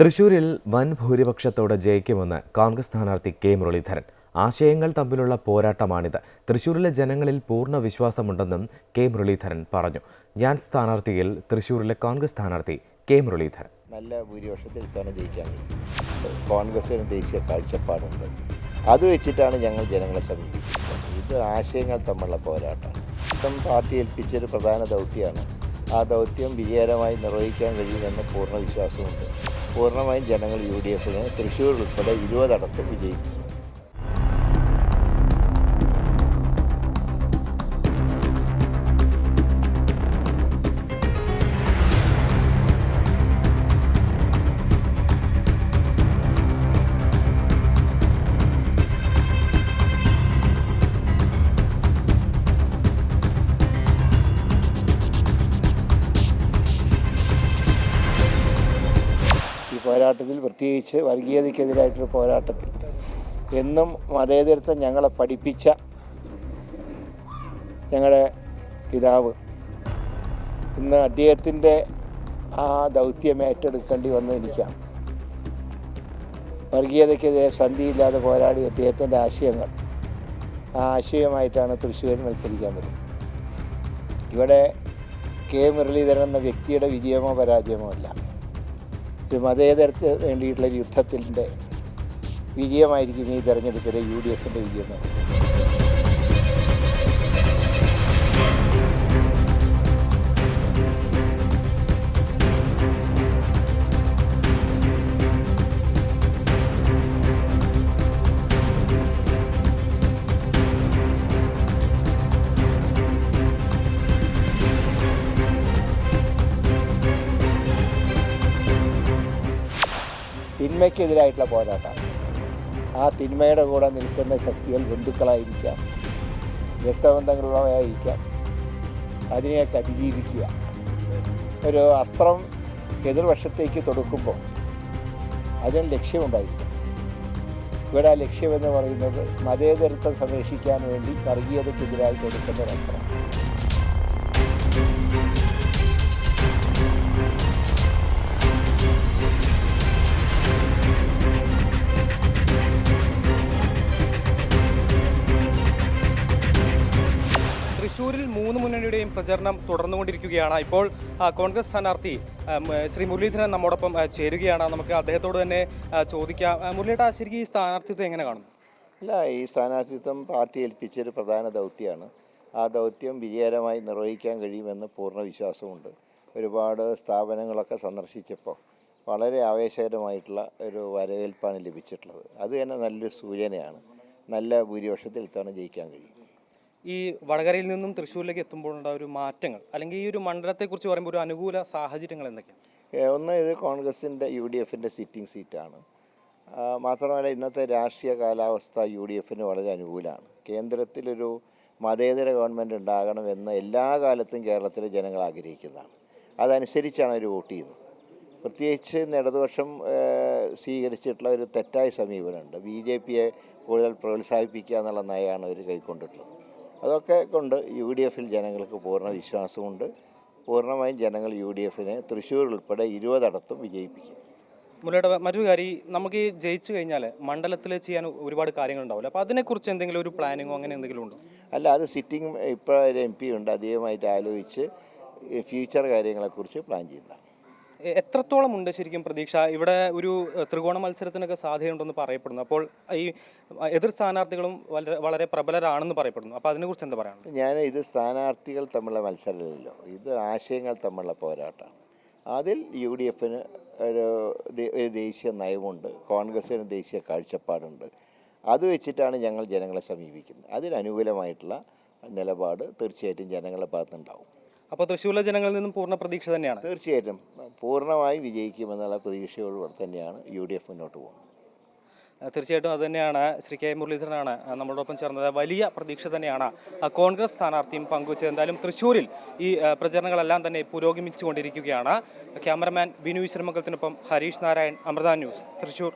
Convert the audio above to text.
തൃശൂരിൽ വൻ ഭൂരിപക്ഷത്തോടെ ജയിക്കുമെന്ന് കോൺഗ്രസ് സ്ഥാനാർത്ഥി കെ മുരളീധരൻ. ആശയങ്ങൾ തമ്മിലുള്ള പോരാട്ടമാണിത്. തൃശൂരിലെ ജനങ്ങളിൽ പൂർണ വിശ്വാസമുണ്ടെന്നും കെ മുരളീധരൻ പറഞ്ഞു. ഞാൻ സ്ഥാനാർത്ഥിയിൽ തൃശൂരിലെ കോൺഗ്രസ് സ്ഥാനാർത്ഥി കെ മുരളീധരൻ. നല്ല ഭൂരിപക്ഷത്തിൽ തന്നെ ജയിക്കാൻ കോൺഗ്രസിന് ദേശീയ കാഴ്ചപ്പാടുണ്ട്. അത് വെച്ചിട്ടാണ് ഞങ്ങൾ ജനങ്ങളെ സമീപിക്കുന്നത്. ഇത് ആശയങ്ങൾ തമ്മിലുള്ള പോരാട്ടമാണ് ഇപ്പം പാർട്ടി ഏൽപ്പിച്ചൊരു പ്രധാന ദൗത്യമാണ്. ആ ദൗത്യം വിജയകരമായി നിർവഹിക്കാൻ കഴിയുമെന്ന് പൂർണ വിശ്വാസമുണ്ട്. പൂർണമായും ജനങ്ങൾ യു ഡി എഫിന് തൃശ്ശൂർ ഉൾപ്പെടെ ഇരുപതടത്തും വിജയിപ്പിക്കും പോരാട്ടത്തിൽ പ്രത്യേകിച്ച് വർഗീയതയ്ക്കെതിരായിട്ടുള്ള പോരാട്ടത്തിൽ എന്നും മതേതരത്വം ഞങ്ങളെ പഠിപ്പിച്ച ഞങ്ങളുടെ പിതാവ്. ഇന്ന് അദ്ദേഹത്തിന്റെ ആ ദൗത്യം ഏറ്റെടുക്കേണ്ടി വന്നിരിക്കാം. എനിക്കാണ് വർഗീയതയ്ക്കെതിരെ സന്ധിയില്ലാതെ പോരാടി അദ്ദേഹത്തിന്റെ ആശയങ്ങൾ. ആ ആശയമായിട്ടാണ് തൃശ്ശൂരിൽ മത്സരിക്കാൻ വരുന്നത് ഇവിടെ കെ മുരളീധരൻ എന്ന വ്യക്തിയുടെ വിജയമോ പരാജയമോ അല്ല മതേതരത്തിന് വേണ്ടിയിട്ടുള്ള യുദ്ധത്തിന്റെ വിജയമായിരിക്കും ഈ തെരഞ്ഞെടുപ്പിലെ യു ഡി എഫിന്റെ വിജയം. തിന്മയ്ക്കെതിരായിട്ടുള്ള പോരാട്ടം. ആ തിന്മയുടെ കൂടെ നിൽക്കുന്ന ശക്തികൾ ബന്ധുക്കളായിരിക്കാം. രക്തബന്ധങ്ങളുള്ളവയായിരിക്കാം അതിനെയൊക്കെ അതിജീവിക്കുക. ഒരു അസ്ത്രം എതിർവശത്തേക്ക് തൊടുക്കുമ്പോൾ അതിന് ലക്ഷ്യമുണ്ടായിരിക്കും. ഇവിടെ ആ ലക്ഷ്യമെന്ന് പറയുന്നത് മതേതരത്വം സംരക്ഷിക്കാൻ വേണ്ടി വർഗീയതയ്ക്കെതിരായി കൊടുക്കുന്ന ഒരു അസ്ത്രം. തൃശൂരിൽ മൂന്ന് മുന്നണിയുടെയും പ്രചരണം തുടർന്നുകൊണ്ടിരിക്കുകയാണ്. ഇപ്പോൾ കോൺഗ്രസ് സ്ഥാനാർത്ഥി ശ്രീ മുരളീധരൻ നമ്മോടൊപ്പം ചേരുകയാണ്. നമുക്ക് അദ്ദേഹത്തോട് തന്നെ ചോദിക്കാം. മുരളീട്ടാ ശരിക്കും ഈ സ്ഥാനാർത്ഥിത്വം എങ്ങനെ കാണും? അല്ല ഈ സ്ഥാനാർത്ഥിത്വം പാർട്ടി ഏൽപ്പിച്ചൊരു പ്രധാന ദൗത്യമാണ്. ആ ദൗത്യം വിജയകരമായി നിർവഹിക്കാൻ കഴിയുമെന്ന് പൂർണ വിശ്വാസമുണ്ട്. ഒരുപാട് സ്ഥാപനങ്ങളൊക്കെ സന്ദർശിച്ചപ്പോൾ വളരെ ആവേശകരമായിട്ടുള്ള ഒരു വരവേൽപ്പാണ് ലഭിച്ചിട്ടുള്ളത്. അത് തന്നെ നല്ലൊരു സൂചനയാണ്. നല്ല ഭൂരിപക്ഷത്തിൽ ഇത്തവണ ജയിക്കാൻ കഴിയും. ഈ വടകരയിൽ നിന്നും തൃശ്ശൂരിലേക്ക് എത്തുമ്പോഴുള്ള ഒരു മാറ്റങ്ങൾ അല്ലെങ്കിൽ ഈ ഒരു മണ്ഡലത്തെക്കുറിച്ച് പറയുമ്പോൾ ഒരു അനുകൂല സാഹചര്യങ്ങൾ എന്തൊക്കെയാണ്? ഒന്ന് ഇത് കോൺഗ്രസിന്റെ യു ഡി എഫിന്റെ സിറ്റിംഗ് സീറ്റാണ്. മാത്രമല്ല ഇന്നത്തെ രാഷ്ട്രീയ കാലാവസ്ഥ യു ഡി എഫിന് വളരെ അനുകൂലമാണ്. കേന്ദ്രത്തിലൊരു മതേതര ഗവൺമെന്റ് ഉണ്ടാകണമെന്ന് എല്ലാ കാലത്തും കേരളത്തിലെ ജനങ്ങൾ ആഗ്രഹിക്കുന്നതാണ്. അതനുസരിച്ചാണ് അവർ വോട്ട് ചെയ്യുന്നത്. പ്രത്യേകിച്ച് ഇടതുപക്ഷം സ്വീകരിച്ചിട്ടുള്ള ഒരു തെറ്റായ സമീപനമുണ്ട്. ബി ജെ പിയെ കൂടുതൽ പ്രോത്സാഹിപ്പിക്കുക എന്നുള്ള നയമാണ് അവർ കൈക്കൊണ്ടിട്ടുള്ളത്. അതൊക്കെ കൊണ്ട് യു ഡി എഫിൽ ജനങ്ങൾക്ക് പൂർണ വിശ്വാസമുണ്ട്. പൂർണമായും ജനങ്ങൾ യു ഡി എഫിനെ തൃശ്ശൂർ ഉൾപ്പെടെ ഇരുപതടത്തും വിജയിപ്പിക്കും. മുരളിയുടെ മറ്റൊരു കാര്യം നമുക്ക് ഈ ജയിച്ചു കഴിഞ്ഞാൽ മണ്ഡലത്തിൽ ചെയ്യാൻ ഒരുപാട് കാര്യങ്ങൾ ഉണ്ടാവില്ല അപ്പോൾ അതിനെക്കുറിച്ച് എന്തെങ്കിലും ഒരു പ്ലാനിങ്ങോ അങ്ങനെ എന്തെങ്കിലും ഉണ്ടോ? അല്ല അത് സിറ്റിംഗ് ഇപ്പോൾ ഒരു എം പി ഉണ്ട്. അധികമായിട്ട് ആലോചിച്ച് ഫ്യൂച്ചർ കാര്യങ്ങളെക്കുറിച്ച് പ്ലാൻ ചെയ്യുന്നതാണ്. എത്രത്തോളം ഉണ്ട് ശരിക്കും പ്രതീക്ഷ? ഇവിടെ ഒരു ത്രികോണ മത്സരത്തിനൊക്കെ സാധ്യതയുണ്ടെന്ന് പറയപ്പെടുന്നു. അപ്പോൾ ഈ എതിർ സ്ഥാനാർത്ഥികളും വളരെ വളരെ പ്രബലരാണെന്ന് പറയപ്പെടുന്നു. അപ്പോൾ അതിനെക്കുറിച്ച് എന്താ പറയാനുള്ളത്? ഞാൻ ഇത് സ്ഥാനാർത്ഥികൾ തമ്മിലുള്ള മത്സരമല്ലല്ലോ. ഇത് ആശയങ്ങൾ തമ്മിലുള്ള പോരാട്ടമാണ്. അതിൽ യു ഡി എഫിന് ഒരു ദേശീയ നയമുണ്ട് കോൺഗ്രസ്സിന് ദേശീയ കാഴ്ചപ്പാടുണ്ട്. അത് വെച്ചിട്ടാണ് ഞങ്ങൾ ജനങ്ങളെ സമീപിക്കുന്നത്. അതിനനുകൂലമായിട്ടുള്ള നിലപാട് തീർച്ചയായിട്ടും ജനങ്ങളുടെ ഭാഗത്തുനിന്നുണ്ടാവും. അപ്പോൾ തൃശ്ശൂരിലെ ജനങ്ങളിൽ നിന്നും പൂർണ പ്രതീക്ഷ തന്നെയാണ്. തീർച്ചയായിട്ടും. പൂർണമായി വിജയിക്കുമെന്നുള്ള പ്രതീക്ഷയോട് തന്നെയാണ് യു ഡി എഫ് മുന്നോട്ട് പോകുന്നത്. തീർച്ചയായിട്ടും അത് തന്നെയാണ്. ശ്രീ കെ മുരളീധരനാണ് നമ്മളോടൊപ്പം ചേർന്നത്. വലിയ പ്രതീക്ഷ തന്നെയാണ് കോൺഗ്രസ് സ്ഥാനാർത്ഥിയും പങ്കുവച്ചത്. എന്തായാലും തൃശ്ശൂരിൽ ഈ പ്രചരണങ്ങളെല്ലാം തന്നെ പുരോഗമിച്ചു കൊണ്ടിരിക്കുകയാണ് ക്യാമറമാൻ ബിനു ഈശ്വരമംഗലത്തിനൊപ്പം ഹരീഷ് നാരായൺ അമൃത ന്യൂസ് തൃശ്ശൂർ.